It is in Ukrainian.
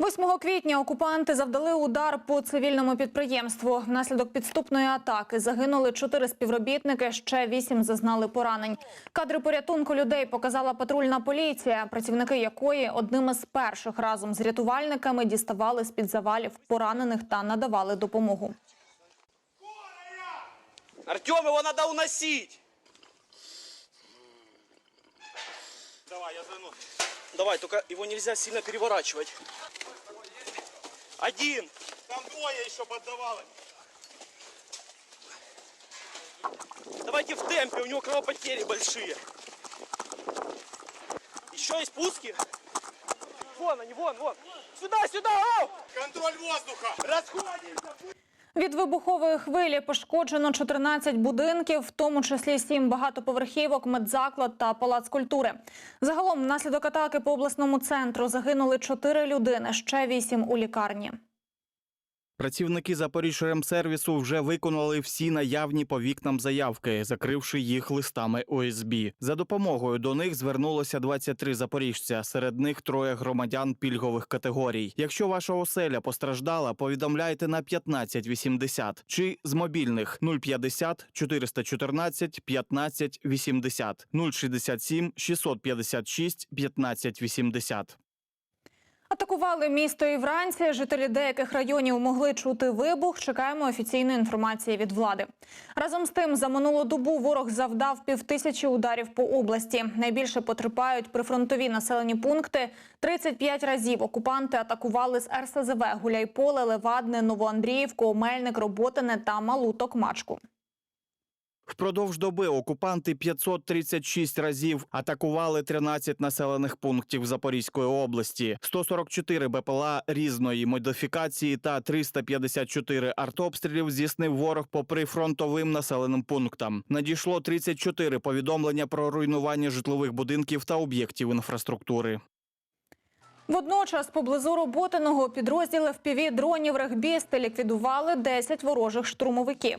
8 квітня окупанти завдали удар по цивільному підприємству. Внаслідок підступної атаки загинули чотири співробітники, ще вісім зазнали поранень. Кадри порятунку людей показала патрульна поліція, працівники якої одним із перших разом з рятувальниками діставали з під завалів поранених та надавали допомогу. Артем, его надо уносить. Давай, я зану. Давай, только его нельзя сильно переворачивать. Один. Там двое еще поддавали. Давайте в темпе, у него кровопотери большие. Еще есть пуски? Вон они, вон, вон. Сюда, сюда, ау! Контроль воздуха. Расходимся! Від вибухової хвилі пошкоджено 14 будинків, в тому числі 7 багатоповерхівок, медзаклад та палац культури. Загалом, внаслідок атаки по обласному центру загинули 4 людини, ще 8 у лікарні. Працівники Запоріжремсервісу вже виконали всі наявні по вікнам заявки, закривши їх листами ОСБ. За допомогою до них звернулося 23 запоріжця. Серед них троє громадян пільгових категорій. Якщо ваша оселя постраждала, повідомляйте на 1580 чи з мобільних 050 414 15 80 067 656 15 80. Атакували місто і вранці. Жителі деяких районів могли чути вибух. Чекаємо офіційної інформації від влади. Разом з тим, за минулу добу ворог завдав півтисячі ударів по області. Найбільше потерпають прифронтові населені пункти. 35 разів окупанти атакували з РСЗВ Гуляйполе, Левадне, Новоандріївку, Омельник, Роботине та Малу Токмачку. Впродовж доби окупанти 536 разів атакували 13 населених пунктів Запорізької області, 144 БПЛА різної модифікації та 354 артобстрілів здійснив ворог по прифронтовим населеним пунктам. Надійшло 34 повідомлення про руйнування житлових будинків та об'єктів інфраструктури. Водночас поблизу Роботиного підрозділи впіві дронів регбісти ліквідували 10 ворожих штурмовиків.